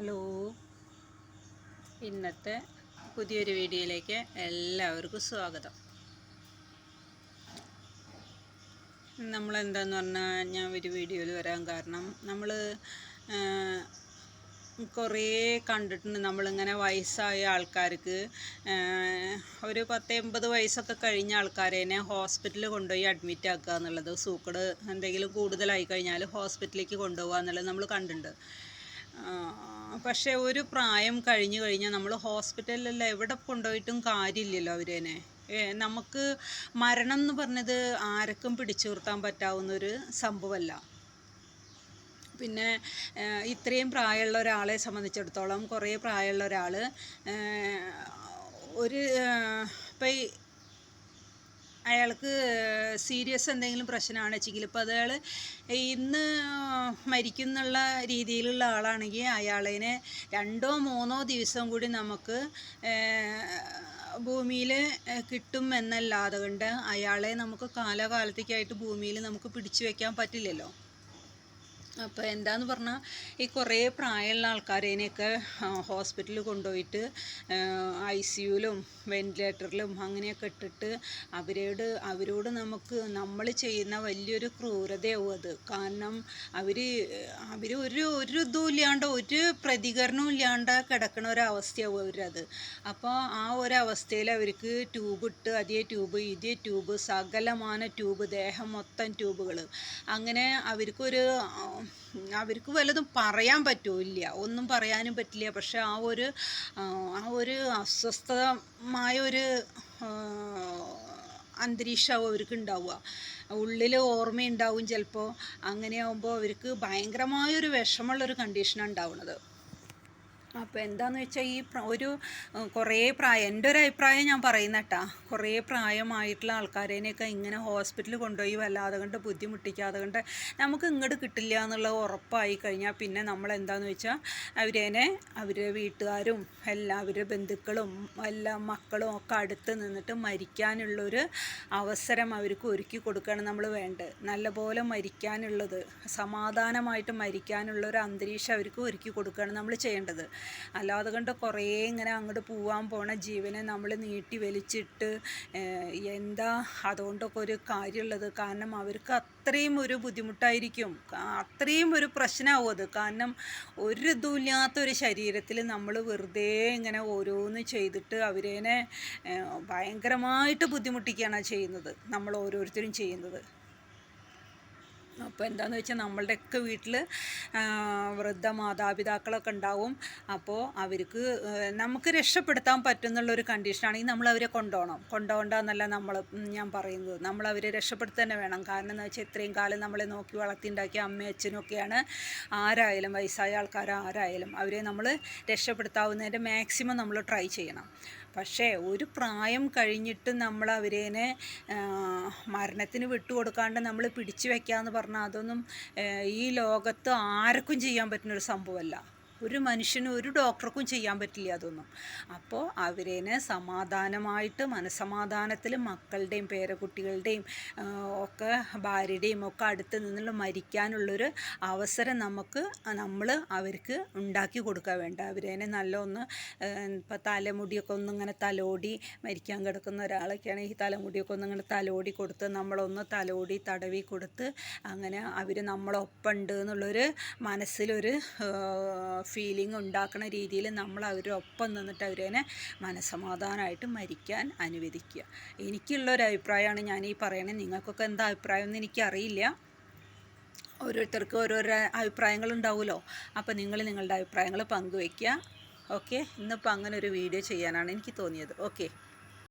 Hello. ഇന്നത്തെ പുതിയൊരു വീഡിയോയിലേക്ക് എല്ലാവർക്കും സ്വാഗതം. നമ്മളെന്താന്ന് പറഞ്ഞാൽ ഞാൻ ഒരു വീഡിയോയിൽ വരാൻ കാരണം നമ്മൾ കുറേ കണ്ടിട്ടുണ്ട്. നമ്മളിങ്ങനെ വയസ്സായ ആൾക്കാർക്ക് ഒരു പത്ത് എൺപത് വയസ്സൊക്കെ കഴിഞ്ഞ ആൾക്കാരേനെ ഹോസ്പിറ്റലിൽ കൊണ്ടുപോയി അഡ്മിറ്റ് ആക്കുക എന്നുള്ളത് സൂക്കട് എന്തെങ്കിലും കൂടുതലായി കഴിഞ്ഞാൽ ഹോസ്പിറ്റലിലേക്ക് കൊണ്ടുപോകുക എന്നുള്ളത് നമ്മൾ കണ്ടിട്ടുണ്ട്. പക്ഷേ ഒരു പ്രായം കഴിഞ്ഞു കഴിഞ്ഞാൽ നമ്മൾ ഹോസ്പിറ്റലിൽ എവിടെ കൊണ്ടുപോയിട്ടും കാര്യമില്ലല്ലോ അവരേനെ. നമുക്ക് മരണം എന്ന് പറഞ്ഞത് ആർക്കും പിടിച്ചു നിർത്താൻ പറ്റാവുന്ന ഒരു സംഭവമല്ല. പിന്നെ ഇത്രയും പ്രായമുള്ള ഒരാളെ സംബന്ധിച്ചിടത്തോളം കുറേ പ്രായമുള്ള ഒരാൾ ഒരു ഇപ്പം അയാൾക്ക് സീരിയസ് എന്തെങ്കിലും പ്രശ്നമാണ് വെച്ചെങ്കിൽ ഇപ്പോൾ ഇന്ന് മരിക്കുന്നുള്ള രീതിയിലുള്ള ആളാണെങ്കിൽ അയാളതിനെ രണ്ടോ മൂന്നോ ദിവസം കൂടി നമുക്ക് ഭൂമിയിൽ കിട്ടും എന്നല്ലാതെ കൊണ്ട് അയാളെ നമുക്ക് കാലകാലത്തേക്കായിട്ട് ഭൂമിയിൽ നമുക്ക് പിടിച്ചു വയ്ക്കാൻ പറ്റില്ലല്ലോ. അപ്പോൾ എന്താന്ന് പറഞ്ഞാൽ ഈ കുറേ പ്രായമുള്ള ആൾക്കാരേനെയൊക്കെ ഹോസ്പിറ്റലിൽ കൊണ്ടുപോയിട്ട് ഐ സി യുവിലും വെന്റിലേറ്ററിലും അങ്ങനെയൊക്കെ ഇട്ടിട്ട് അവരോട് അവരോട് നമുക്ക് നമ്മൾ ചെയ്യുന്ന വലിയൊരു ക്രൂരതയാവും അത്. കാരണം അവർ അവർ ഒരു ഒരു ഇതും ഇല്ലാണ്ട് ഒരു പ്രതികരണവും ഇല്ലാണ്ട് കിടക്കണ ഒരവസ്ഥയാവും അവരത്. അപ്പോൾ ആ ഒരവസ്ഥയിൽ അവർക്ക് ട്യൂബ് ഇട്ട് അതേ ട്യൂബ് ഇതേ ട്യൂബ് സകലമാന ട്യൂബ് ദേഹം മൊത്തം ട്യൂബുകൾ അങ്ങനെ അവർക്കൊരു അവർക്ക് വല്ലതും പറയാൻ പറ്റില്ല ഒന്നും പറയാനും പറ്റില്ല. പക്ഷെ ആ ഒരു ആ ഒരു അസ്വസ്ഥമായ ഒരു അന്തരീക്ഷമാവും അവർക്ക് ഉണ്ടാവുക ഉള്ളിൽ ഓർമ്മയുണ്ടാവും ചിലപ്പോൾ അങ്ങനെയാവുമ്പോൾ അവർക്ക് ഭയങ്കരമായൊരു വിഷമമുള്ളൊരു കണ്ടീഷനാണ് ഉണ്ടാവുന്നത്. അപ്പോൾ എന്താന്ന് വെച്ചാൽ ഈ ഒരു കുറേ പ്രായം എന്റെ ഒരു അഭിപ്രായം ഞാൻ പറയുന്ന കേട്ടാ കുറേ പ്രായമായിട്ടുള്ള ആൾക്കാരേനെയൊക്കെ ഇങ്ങനെ ഹോസ്പിറ്റലിൽ കൊണ്ടുപോയി വല്ലാതെ കണ്ട് ബുദ്ധിമുട്ടിക്കാതെ കണ്ട് നമുക്ക് ഇങ്ങോട്ട് കിട്ടില്ല എന്നുള്ള ഉറപ്പായി കഴിഞ്ഞാൽ പിന്നെ നമ്മൾ എന്താന്ന് വെച്ചാൽ അവരേനെ അവരെ വീട്ടുകാരും എല്ലാ അവരുടെ ബന്ധുക്കളും എല്ലാ മക്കളും ഒക്കെ അടുത്ത് നിന്നിട്ട് മരിക്കാനുള്ളൊരു അവസരം അവർക്ക് ഒരുക്കി കൊടുക്കുകയാണ് നമ്മൾ വേണ്ടത്. നല്ലപോലെ മരിക്കാനുള്ളത് സമാധാനമായിട്ട് മരിക്കാനുള്ളൊരു അന്തരീക്ഷം അവർക്ക് ഒരുക്കി കൊടുക്കുകയാണ് നമ്മൾ ചെയ്യേണ്ടത്. അല്ലാതെ കണ്ട് കുറേ ഇങ്ങനെ അങ്ങോട്ട് പോവാൻ പോണ ജീവനെ നമ്മൾ നീട്ടി വലിച്ചിട്ട് എന്താ അതുകൊണ്ടൊക്കെ ഒരു കാര്യമുള്ളത്? കാരണം അവർക്ക് അത്രയും ഒരു ബുദ്ധിമുട്ടായിരിക്കും. അത്രയും ഒരു പ്രശ്നമാവും അത്. കാരണം ഒരു ഇതുമില്ലാത്തൊരു ശരീരത്തിൽ നമ്മൾ വെറുതെ ഇങ്ങനെ ഓരോന്ന് ചെയ്തിട്ട് അവരേനെ ഭയങ്കരമായിട്ട് ബുദ്ധിമുട്ടിക്കുകയാണ് ചെയ്യുന്നത്. നമ്മൾ ഓരോരുത്തരും ചെയ്യുന്നത്. അപ്പോൾ എന്താണെന്ന് വെച്ചാൽ നമ്മളുടെയൊക്കെ വീട്ടിൽ വൃദ്ധ മാതാപിതാക്കളൊക്കെ ഉണ്ടാവും. അപ്പോൾ അവർക്ക് നമുക്ക് രക്ഷപ്പെടുത്താൻ പറ്റുന്നുള്ളൊരു കണ്ടീഷനാണെങ്കിൽ നമ്മൾ അവരെ കൊണ്ടുപോകണം. കൊണ്ടുപോകണ്ടെന്നല്ല നമ്മൾ ഞാൻ പറയുന്നത്. നമ്മൾ അവരെ രക്ഷപ്പെടുത്തി തന്നെ വേണം. കാരണം എന്ന് വെച്ചാൽ ഇത്രയും കാലം നമ്മളെ നോക്കി വളർത്തിണ്ടാക്കിയ അമ്മയും അച്ഛനൊക്കെയാണ് ആരായാലും വയസ്സായ ആൾക്കാർ ആരായാലും അവരെ നമ്മൾ രക്ഷപ്പെടുത്താവുന്നതിന്റെ മാക്സിമം നമ്മൾ ട്രൈ ചെയ്യണം. പക്ഷേ ഒരു പ്രായം കഴിഞ്ഞിട്ട് നമ്മൾ അവരേനെ മരണത്തിന് വിട്ടുകൊടുക്കാണ്ട് നമ്മൾ പിടിച്ചു വെക്കുക എന്ന് പറഞ്ഞാൽ അതൊന്നും ഈ ലോകത്ത് ആർക്കും ചെയ്യാൻ പറ്റുന്നൊരു സംഭവമല്ല. ഒരു മനുഷ്യനും ഒരു ഡോക്ടർക്കും ചെയ്യാൻ പറ്റില്ല അതൊന്നും. അപ്പോൾ അവരേനെ സമാധാനമായിട്ട് മനസമാധാനത്തിൽ മക്കളുടെയും പേരക്കുട്ടികളുടെയും ഒക്കെ ഭാര്യയുടെയും ഒക്കെ അടുത്ത് നിന്നുള്ള മരിക്കാനുള്ളൊരു അവസരം നമുക്ക് നമ്മൾ അവർക്ക് ഉണ്ടാക്കി കൊടുക്കാൻ വേണ്ട. അവരേനെ നല്ല ഒന്ന് ഇപ്പോൾ തലമുടിയൊക്കെ ഒന്നിങ്ങനെ തലോടി മരിക്കാൻ കിടക്കുന്ന ഒരാളൊക്കെയാണ് ഈ തലമുടിയൊക്കെ ഒന്നിങ്ങനെ തലോടി കൊടുത്ത് നമ്മളൊന്ന് തലോടി തടവി കൊടുത്ത് അങ്ങനെ അവർ നമ്മളൊപ്പം ഉണ്ട് എന്നുള്ളൊരു മനസ്സിലൊരു ഫീലിംഗ് ഉണ്ടാക്കുന്ന രീതിയിൽ നമ്മൾ അവരൊപ്പം നിന്നിട്ട് അവരെ മനസമാധാനമായിട്ട് മരിക്കാൻ അനുവദിക്കുക. എനിക്കുള്ളൊരു അഭിപ്രായമാണ് ഞാൻ ഈ പറയണത്. നിങ്ങൾക്കൊക്കെ എന്താ അഭിപ്രായം എന്ന് എനിക്കറിയില്ല. ഓരോരുത്തർക്ക് ഓരോരോ അഭിപ്രായങ്ങൾ ഉണ്ടാവുമല്ലോ. അപ്പോൾ നിങ്ങൾ നിങ്ങളുടെ അഭിപ്രായങ്ങൾ പങ്കുവയ്ക്കുക. ഓക്കെ? ഇന്നിപ്പോൾ അങ്ങനെ ഒരു വീഡിയോ ചെയ്യാനാണ് എനിക്ക് തോന്നിയത്. ഓക്കെ?